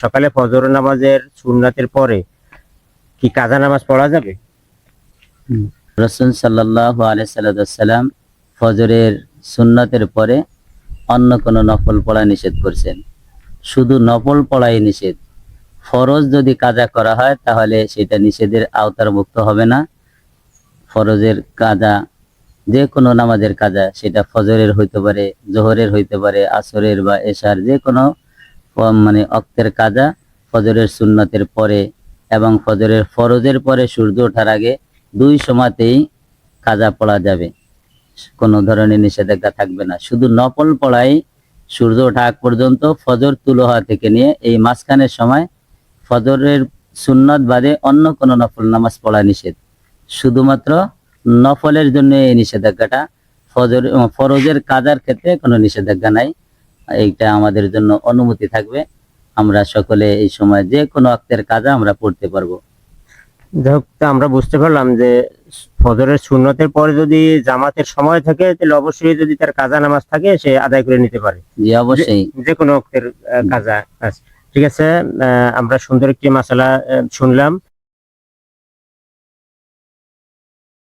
সকালে ফজর নামাজের সুন্নাতের পরে কি কাজা নামাজ পড়া যাবে? রসুল সাল্লাহ আলাইসাল্লাম ফজরের সুন্নতের পরে অন্য কোনো নফল পড়া নিষেধ করছেন। শুধু নফল পড়াই নিষেধ। ফরজ যদি কাজা করা হয় তাহলে সেটা নিষেধের আওতার মুক্ত হবে না। ফরজের কাজা যে কোনো নামাজের কাজা সেটা ফজরের হইতে পারে জোহরের হইতে পারে আসরের বা এশার যে কোনো মানে অক্তের কাজা, ফজরের সুন্নতের পরে এবং ফজরের ফরজের পরে সূর্য ওঠার আগে দুই সময়তেই কাজা পড়া যাবে। কোনো ধরনের নিষেধাজ্ঞা থাকবে না। শুধু নফল পড়াই সূর্য ওঠা আগ পর্যন্ত ফজর তুলো হওয়া থেকে নিয়ে এই মাঝখানের সময় ফজরের সুন্নত বাদে অন্য কোনো নফল নামাজ পড়া নিষেধ। শুধুমাত্র নফলের জন্য এই নিষেধাজ্ঞাটা ফজর, ফরজের কাজার ক্ষেত্রে কোনো নিষেধাজ্ঞা নাই। এইটা আমাদের জন্য অনুমতি থাকবে। আমরা সকলে এই সময় যে কোনো অক্তের কাজা আমরা পড়তে পারব। যাই আমরা বুঝতে পারলাম যে ফজরের সুন্নতের পরে যদি জামাতের সময় থাকে তাহলে অবশ্যই যদি তার কাজা নামাজ থাকে সে আদায় করে নিতে পারে। জি অবশ্যই। যে কোনো অক্তের কাজা ঠিক আছে আহ, আমরা সুন্দর একটি মশলা শুনলাম।